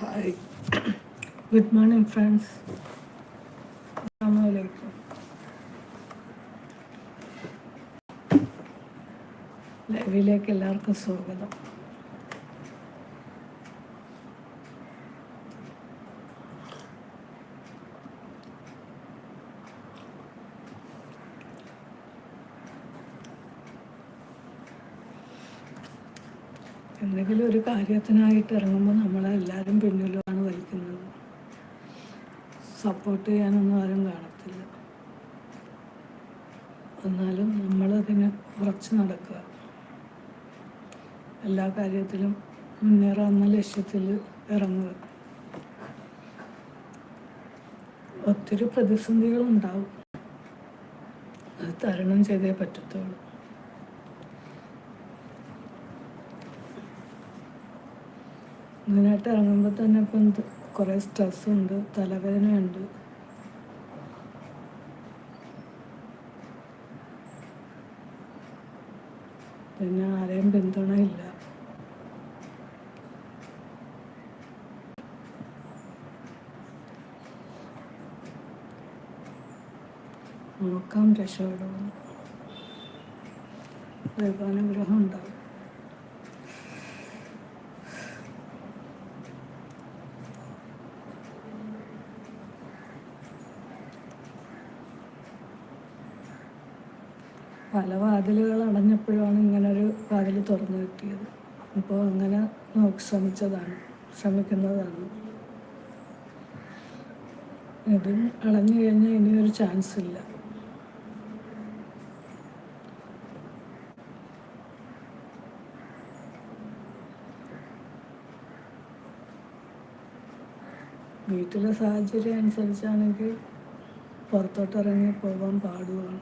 Hi good morning friends അസ്സാമലൈക്കും ലൈവിലേക്ക് എല്ലാവർക്കും സ്വാഗതം. എന്തെങ്കിലും ഒരു കാര്യത്തിനായിട്ട് ഇറങ്ങുമ്പോൾ നമ്മളെല്ലാവരും പിന്നിലുമാണ് വലിക്കുന്നത് സപ്പോർട്ട് ചെയ്യാനൊന്നും ആരും കാണത്തില്ല. എന്നാലും നമ്മളതിന് ഉറച്ചു നടക്കുക. എല്ലാ കാര്യത്തിലും മുന്നേറാവുന്ന ലക്ഷ്യത്തിൽ ഇറങ്ങുക. ഒത്തിരി പ്രതിസന്ധികളുണ്ടാവും. അത് തരണം ചെയ്തേ പറ്റത്തുള്ളൂ. ഇതിനായിട്ട് ഇറങ്ങുമ്പോൾ തന്നെ ഇപ്പം കുറേ സ്ട്രെസ്സുണ്ട് തലവേദനയുണ്ട്. പിന്നെ ആരെയും പിന്തുണയില്ല നോക്കാം രക്ഷപ്പെടുമെന്ന്. ദൈവാനുഗ്രഹം ഉണ്ടാവും. പല വാതിലുകൾ അടഞ്ഞപ്പോഴാണ് ഇങ്ങനൊരു വാതിൽ തുറന്നു കിട്ടിയത്. അപ്പോൾ അങ്ങനെ നോക്കി ശ്രമിച്ചതാണ് ശ്രമിക്കുന്നതാണ്. ഇതും അടഞ്ഞു കഴിഞ്ഞാൽ ഇനിയൊരു ചാൻസ് ഇല്ല. വീട്ടിലെ സാഹചര്യം അനുസരിച്ചാണെങ്കിൽ പുറത്തോട്ടിറങ്ങി പോകാൻ പാടുവാണ്.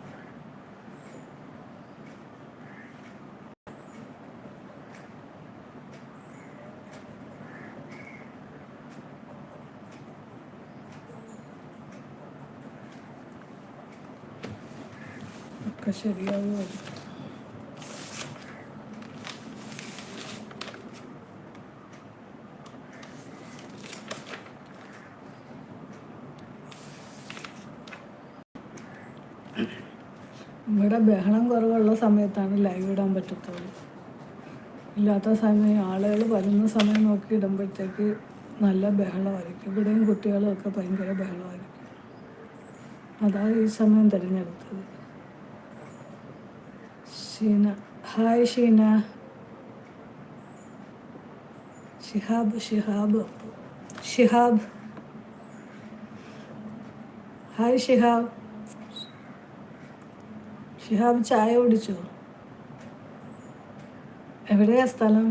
ഒക്കെ ശരിയാവുമോ ഇവിടെ ബഹളം കുറവുള്ള സമയത്താണ് ലൈവ് ഇടാൻ പറ്റത്തുള്ളൂ. ഇല്ലാത്ത സമയം ആളുകൾ വരുന്ന സമയം നോക്കി ഇടുമ്പോഴത്തേക്ക് നല്ല ബഹളമായിരിക്കും. ഇവിടെയും കുട്ടികളും ഒക്കെ ഭയങ്കര ബഹളമായിരിക്കും. അതാണ് ഈ സമയം തിരഞ്ഞെടുത്തത്. ഷീന ഹായ് ഷീന ഷിഹാബ് ഷിഹാബ് ഷിഹാബ് ഹായ് ഷിഹാബ് ഷിഹാബ് ചായ കുടിച്ചോ? എവിടെയാ സ്ഥലം?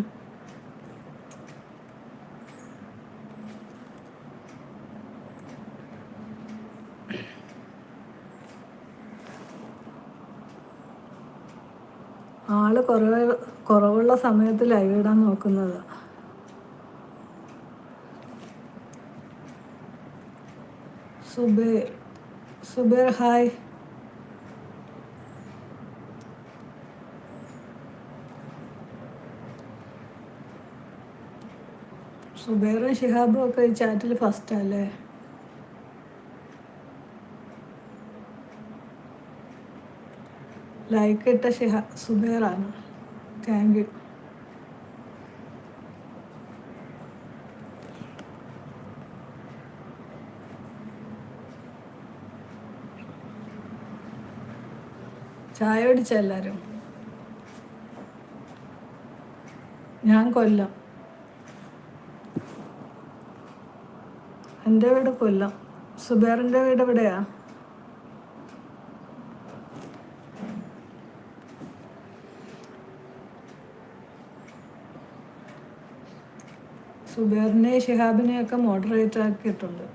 ആൾ കുറവ് കുറവുള്ള സമയത്ത് ലൈവ് ഇടാൻ നോക്കുന്നത്. സുബേർ സുബേർ ഹായ് സുബേറും ഷിഹാബും ഒക്കെ ഈ ചാറ്റിൽ ഫസ്റ്റ് ഫസ്റ്റല്ലേ ലൈക്ക് ഇട്ട ഷിഹ സുബേറാണ്. താങ്ക് യു ചായ പിടിച്ച എല്ലാവരും ഞാൻ കൊല്ലം. എന്റെ വീട് കൊല്ലം. സുബേറിന്റെ വീട് എവിടെയാ? സുബേറിനെ ഷിഹാബിനെയൊക്കെ മോഡറേറ്റ് ആക്കിയിട്ടുണ്ട്.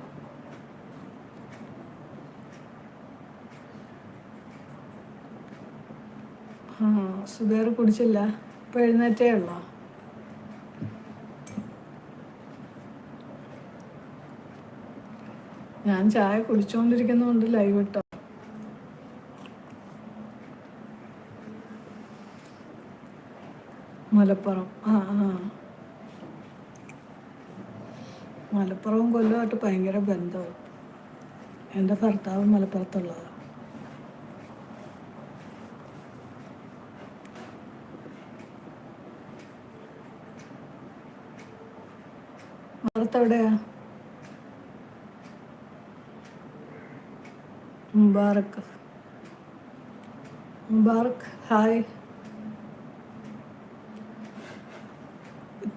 സുബേർ കുടിച്ചില്ല. ഇപ്പം എഴുന്നേറ്റേ ഉള്ളോ? ഞാൻ ചായ കുടിച്ചുകൊണ്ടിരിക്കുന്നതുകൊണ്ട് ലൈവ് ഇട്ടോ? മലപ്പുറം. ആ ആ. മലപ്പുറവും കൊല്ലമായിട്ട് ഭയങ്കര ബന്ധമാണ് എന്റെ ഭർത്താവ് മലപ്പുറത്തുള്ളതാണ് മുബാറക്ക് മുബാറക്ക് ഹായ്.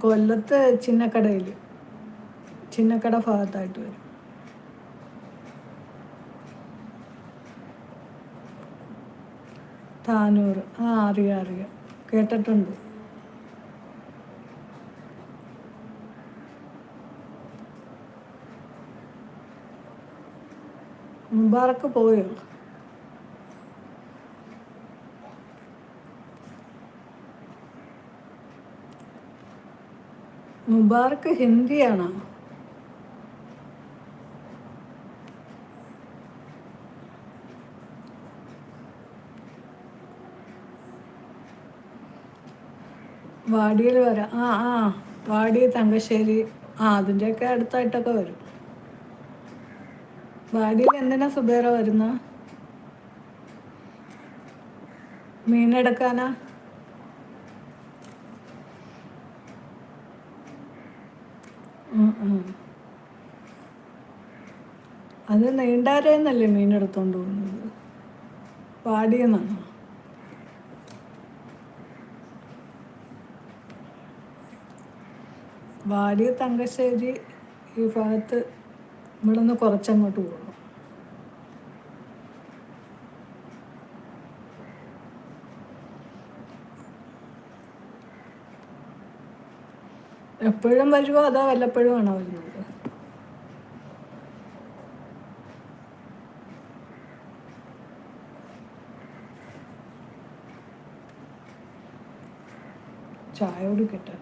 കൊല്ലത്ത് ചിന്നക്കടയിൽ ചിന്നക്കട ഭാഗത്തായിട്ട് വരും. താനൂർ. ആ അറിയാം അറിയാം. കേട്ടിട്ടുണ്ട്. മുബാറക്ക് പോയോ? മുബാറക്ക് ഹിന്ദിയാണോ? വാടിയിൽ വരാം. ആ ആ വാടി തങ്കശ്ശേരി. ആ അതിന്റെയൊക്കെ അടുത്തായിട്ടൊക്കെ വരും. വാടിയിൽ എന്തിനാ സുബേറ വരുന്ന? മീനെടുക്കാനാ. അത് നീണ്ടാരേന്നല്ലേ മീനെടുത്തോണ്ട് പോകുന്നത്? വാടിയെന്നാണോ? വാടി തങ്കശ്ശേരി ഈ ഭാഗത്ത് ഇവിടെ നിന്ന് കുറച്ചങ്ങോട്ട് പോകണം എപ്പോഴും വരുമോ അതോ വല്ലപ്പോഴും ആണോ വരുന്നത്? ചായ കുടിക്കട്ടെ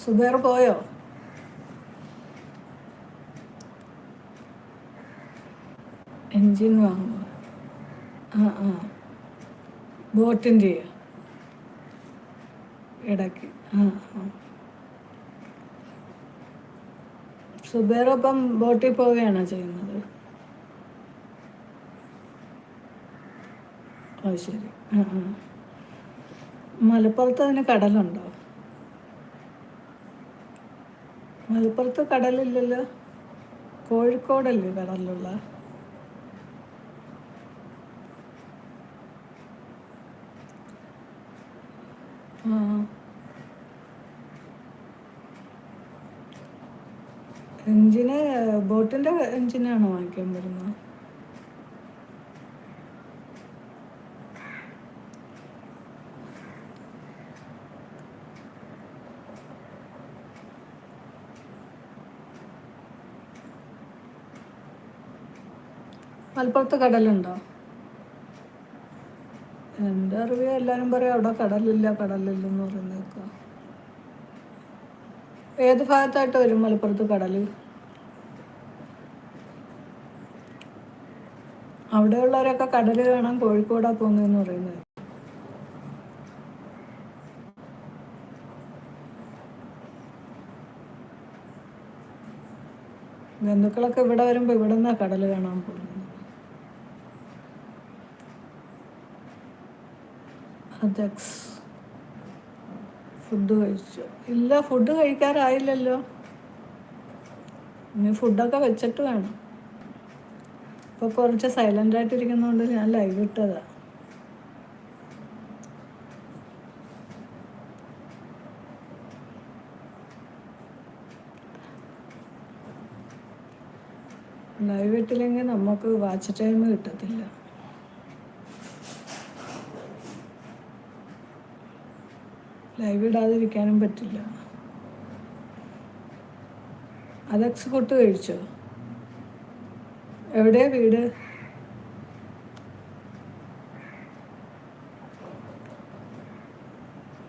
സുബേർ പോയോ? എൻജിൻ വാങ്ങുക ആ ആ. ബോട്ടിന്റെ ഇടയ്ക്ക്. ആ ആ. സുബേർ അപ്പം ബോട്ടിൽ പോവുകയാണോ ചെയ്യുന്നത്? ഓ ശരി. ആ ആ. മലപ്പുറത്ത് അതിന് കടലുണ്ടോ? മലപ്പുറത്ത് കടലില്ലല്ലോ? കോഴിക്കോടല്ലേ കടലുള്ള എഞ്ചിന് ബോട്ടിന്റെ എഞ്ചിനാണോ വാങ്ങിക്കാൻ വരുന്നത്? മലപ്പുറത്ത് കടലുണ്ടോ? എന്റെ അറിവ് എല്ലാവരും പറയും അവിടെ കടലില്ല കടലില്ലെന്ന് പറയുന്നേക്കാം ഏത് ഭാഗത്തായിട്ട് വരും മലപ്പുറത്ത് കടൽ അവിടെയുള്ളവരൊക്കെ കടൽ കാണാൻ കോഴിക്കോടാ പോകുന്നതെന്ന് പറയുന്നത്. ബന്ധുക്കളൊക്കെ ഇവിടെ വരുമ്പോൾ ഇവിടെ നിന്നാ കടൽ കാണാൻ പോകുന്നത്. അതെക്സ്. ഫുഡ് കഴിച്ചു. ഇല്ല ഫുഡ് കഴിക്കാറായില്ലല്ലോ. ഇനി ഫുഡൊക്കെ വെച്ചിട്ട് വേണം. ഇപ്പോൾ കുറച്ച് സൈലന്റ് ആയിട്ടിരിക്കുന്നതുകൊണ്ട് ഞാൻ ലൈവ് ഇട്ടതാ. ലൈവ് ഇട്ടില്ലെങ്കിൽ നമുക്ക് വാച്ച് ടൈം കിട്ടത്തില്ല. ലൈവ് ഇടാതിരിക്കാനും പറ്റില്ല. അതക്സ് കൊട്ട് കഴിച്ചോ? എവിടെയാ വീട്?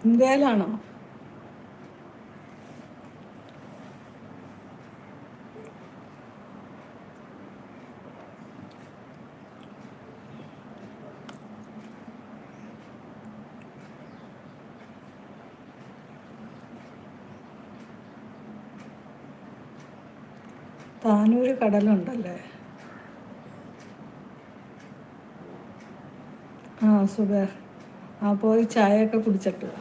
ഇന്ത്യയിലാണോ? താനൂര് കടലുണ്ടല്ലേ? ആ സുബേർ ആ പോയി ചായയൊക്കെ കുടിച്ചിട്ട് വാ.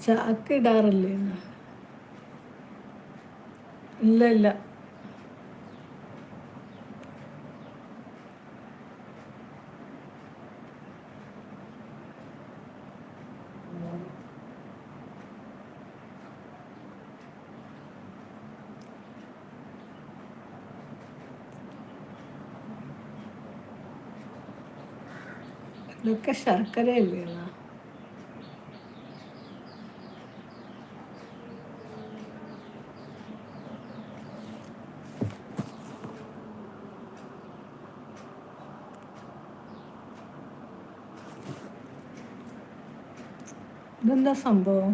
ചാക്ക് ഇടാറില്ലേ ഇല്ല ഇല്ല. ഇതൊക്കെ ശർക്കരയല്ലേ എന്നാ ഇതെന്താ സംഭവം?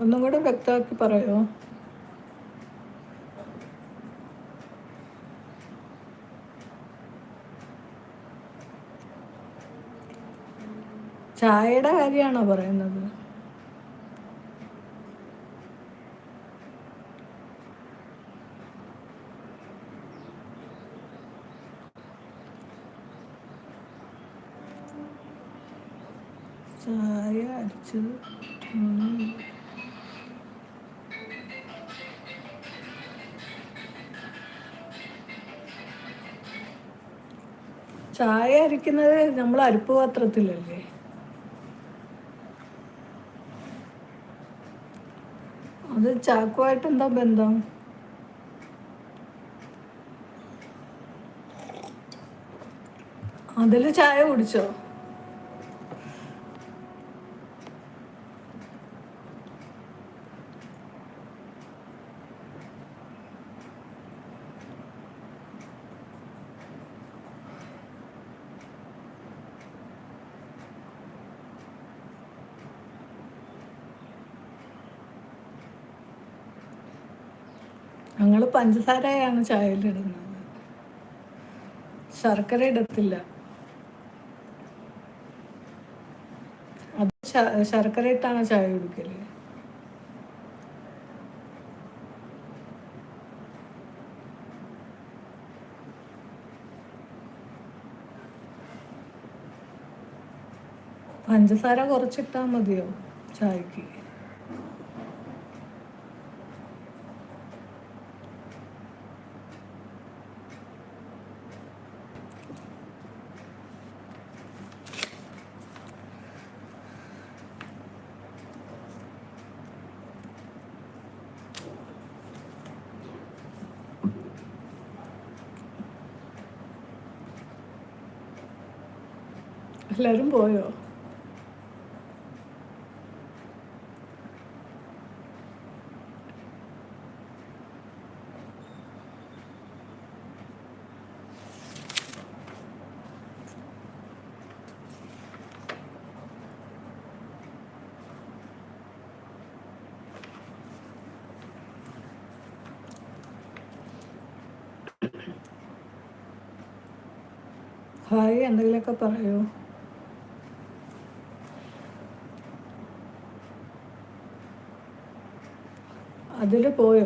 ഒന്നും കൂടെ വ്യക്തമാക്കി പറയോ? ചായയുടെ കാര്യമാണോ പറയുന്നത് ചായ അരിച്ചത് ഉം. ചായ നമ്മൾ അരിപ്പ് പാത്രത്തിലല്ലേ അത് ചാക്കുമായിട്ട് എന്താ ബന്ധം? അതിൽ ചായ കുടിച്ചോ? പഞ്ചസാരയാണ് ചായയിലിടുന്നത് ശർക്കര ഇടത്തില്ല. അത് ശർക്കര ഇട്ടാണ് ചായ കുടിക്കൽ. പഞ്ചസാര കുറച്ചിട്ടാ മതിയോ ചായക്ക്? എല്ലാവരും പോയോ? ഹായ് എന്തെങ്കിലുമൊക്കെ പറയൂ. അതിൽ പോയോ?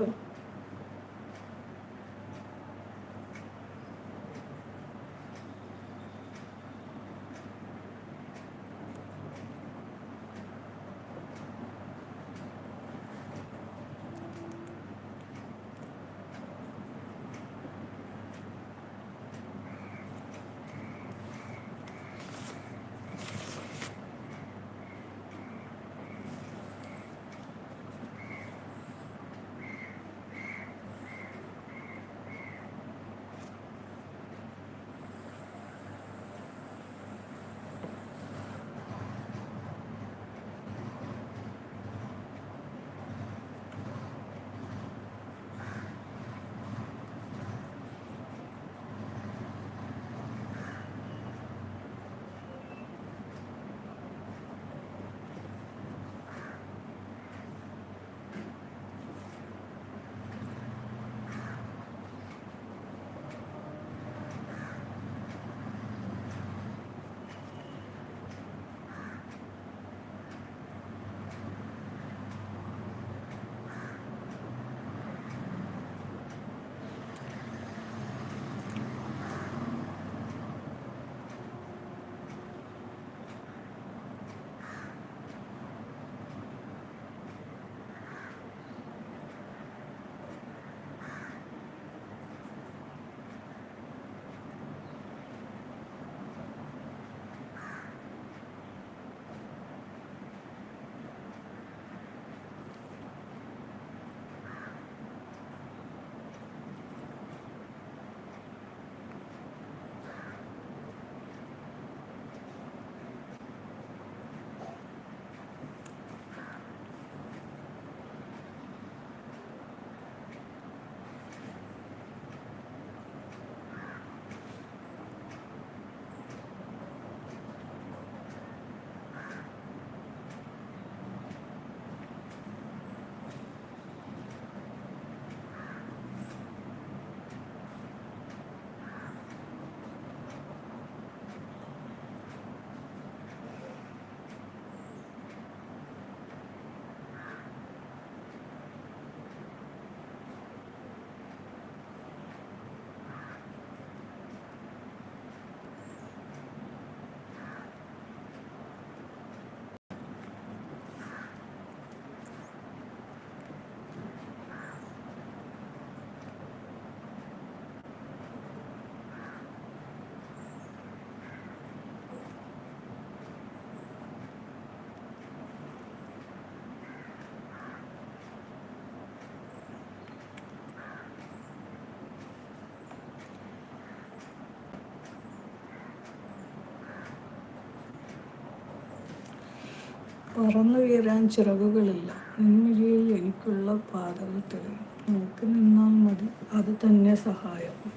പറന്നുയരാൻ ചിറകുകളില്ല. നിൻമിഴിയിൽ എനിക്കുള്ള പാതകൾ തെളിയും. നോക്കി നിന്നാൽ മതി. അത് തന്നെ സഹായം.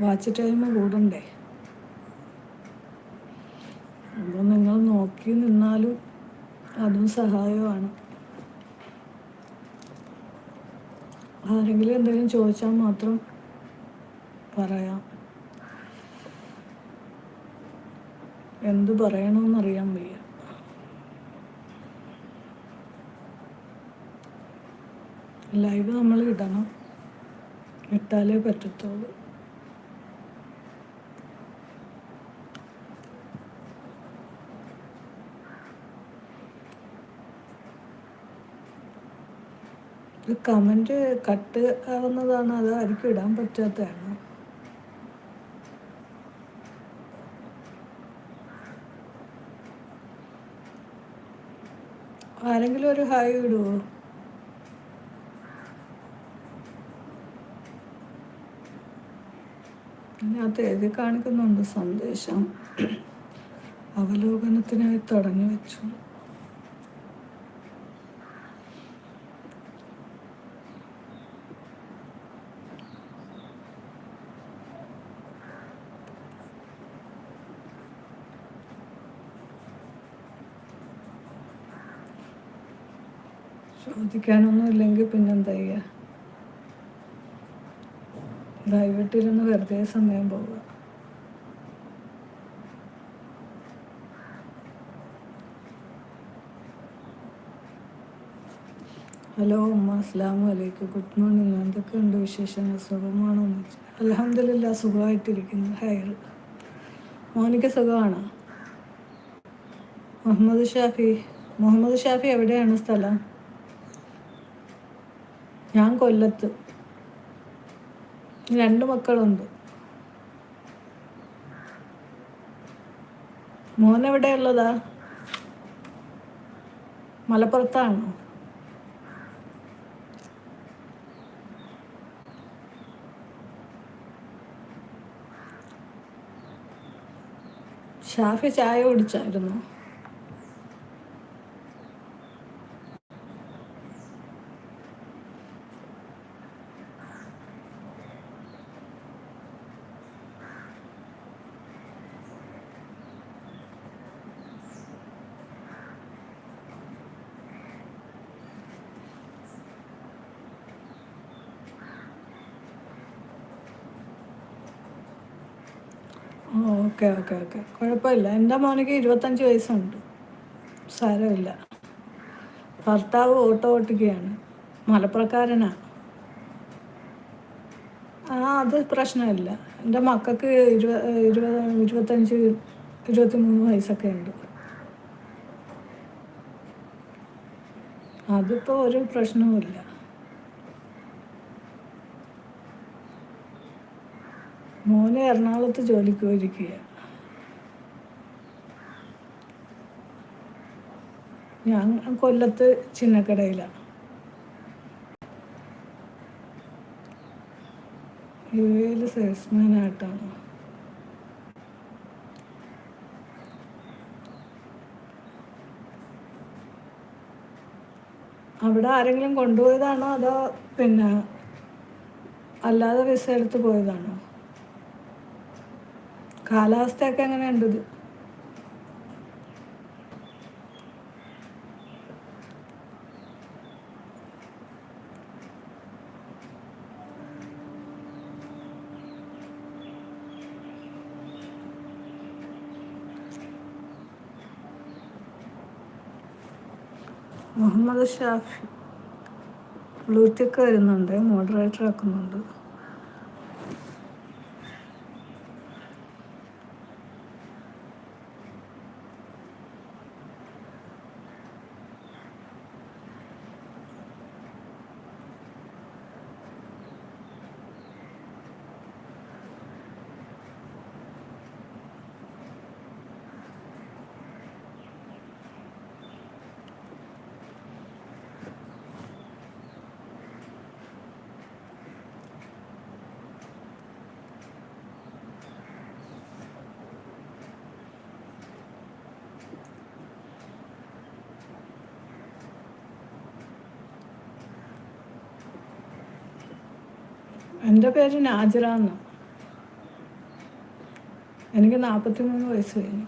വാച്ച് ടൈം കൂടണ്ടേ? അപ്പോൾ നിങ്ങൾ നോക്കി നിന്നാലും അതും സഹായമാണ്. ആരെങ്കിലും എന്തെങ്കിലും ചോദിച്ചാൽ മാത്രം പറയാം. എന്ത് പറയണമെന്നറിയാൻ വയ്യ. ലൈവ് നമ്മൾ ഇടണം. ഇട്ടാലേ പറ്റത്തുള്ളൂ. കമന്റ് കട്ട് ആവുന്നതാണ്. അത് ആർക്കും ഇടാൻ പറ്റാത്തതാണ്. ആരെങ്കിലും ഒരു ഹായ് ഇടുവോ? അതിനകത്ത് എഴുതി കാണിക്കുന്നുണ്ട് സന്ദേശം. അവലോകനത്തിനായി തടഞ്ഞു വെച്ചു. ചോദിക്കാനൊന്നും ഇല്ലെങ്കിൽ പിന്നെന്താ ചെയ്യുക? ദയവിട്ടിരുന്ന് വെറുതെ സമയം പോവുക. ഹലോ ഉമ്മ അസ്ലാം വലൈക്കും ഗുഡ് മോർണിംഗ്. എന്തൊക്കെയുണ്ട് വിശേഷങ്ങൾ? സുഖമാണോ? അലഹമില്ല സുഖമായിട്ടിരിക്കുന്നു. ഹൈർ. മോനിക്ക് സുഖമാണോ? മുഹമ്മദ് ഷാഫി. മുഹമ്മദ് ഷാഫി എവിടെയാണ് സ്ഥലം? ഞാൻ കൊല്ലത്ത്. രണ്ട് മക്കളുണ്ട്. മോൻ എവിടെ ഉള്ളതാ? മലപ്പുറത്താണോ? ഷാഫി ചായ കുടിച്ചായിരുന്നു? Okay okay okay. കുഴപ്പമില്ല. എന്റെ മോനിക്ക് ഇരുപത്തഞ്ച് വയസ്സുണ്ട്. സാരമില്ല. ഭർത്താവ് ഓട്ടോ ഓട്ടിക്കുകയാണ്. മലപ്പുറക്കാരനാണ് ആ അത് പ്രശ്നമില്ല. എന്റെ മക്കൾക്ക് ഇരുപത് ഇരുപത് ഇരുപത്തഞ്ച് ഇരുപത്തി മൂന്ന് വയസ്സൊക്കെ ഉണ്ട്. അതിപ്പോൾ ഒരു പ്രശ്നവുമില്ല. മോനെ എറണാകുളത്ത് ജോലിക്ക് പോയിരിക്കുക ഞാൻ കൊല്ലത്ത് ചിന്നക്കടയിലാണ്. യു എയിൽ സെയിൽസ്മാനായിട്ടാണ് അവിടെ ആരെങ്കിലും കൊണ്ടുപോയതാണോ അതോ പിന്നെ അല്ലാതെ വിസ എടുത്ത് പോയതാണോ? കാലാവസ്ഥയൊക്കെ എങ്ങനെയുണ്ട് ഇത്? മുഹമ്മദ് ഷാഫി. ബ്ലൂടെക്ക് വരുന്നുണ്ട്. മോഡറേറ്റർ ആക്കുന്നുണ്ട്. എന്റെ പേര് നാജറ എന്ന്. എനിക്ക് നാൽപ്പത്തി മൂന്ന് വയസ്സ് കഴിഞ്ഞു.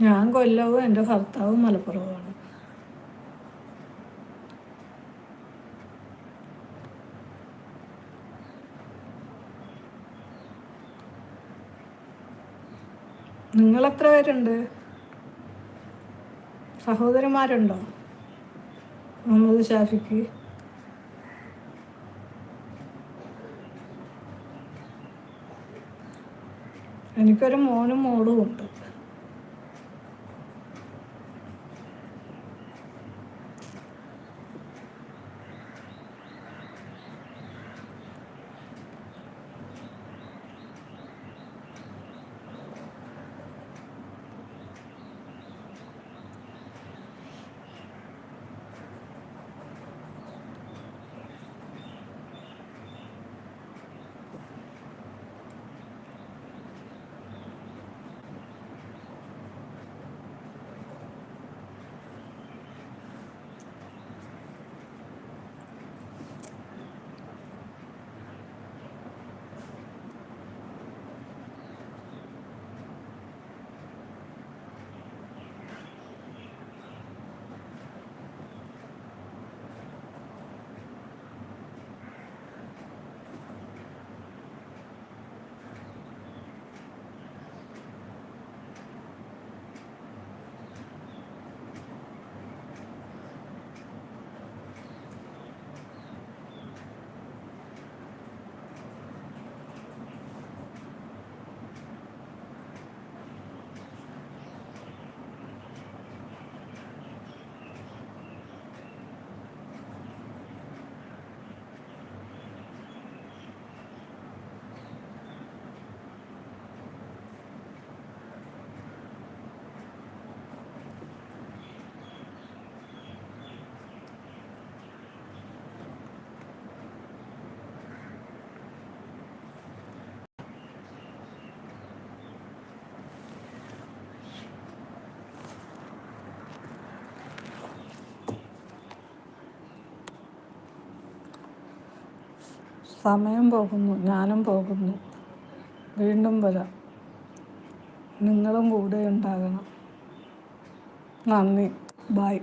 ഞാൻ കൊല്ലവും എന്റെ ഭർത്താവും മലപ്പുറവുമാണ്. നിങ്ങൾ എത്ര പേരുണ്ട്? സഹോദരന്മാരുണ്ടോ? മുഹമ്മദ് ഷാഫിക്ക്. എനിക്കൊരു മോനും മോളും ഉണ്ട്. സമയം പോകുന്നു ഞാനും പോകുന്നു. വീണ്ടും വരാം. നിങ്ങളും കൂടെ ഉണ്ടാകണം. നന്ദി. ബൈ.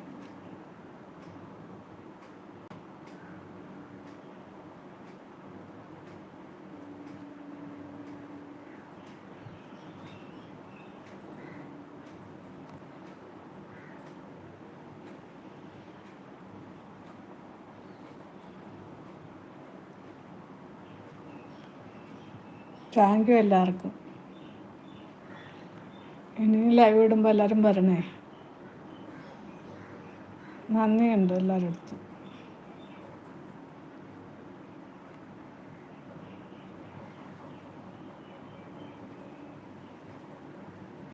താങ്ക് യു എല്ലാവർക്കും. ഇനി ലൈവ് ഇടുമ്പോൾ എല്ലാവരും വരണേ. നന്ദിയുണ്ട് എല്ലാവരുടെ അടുത്തും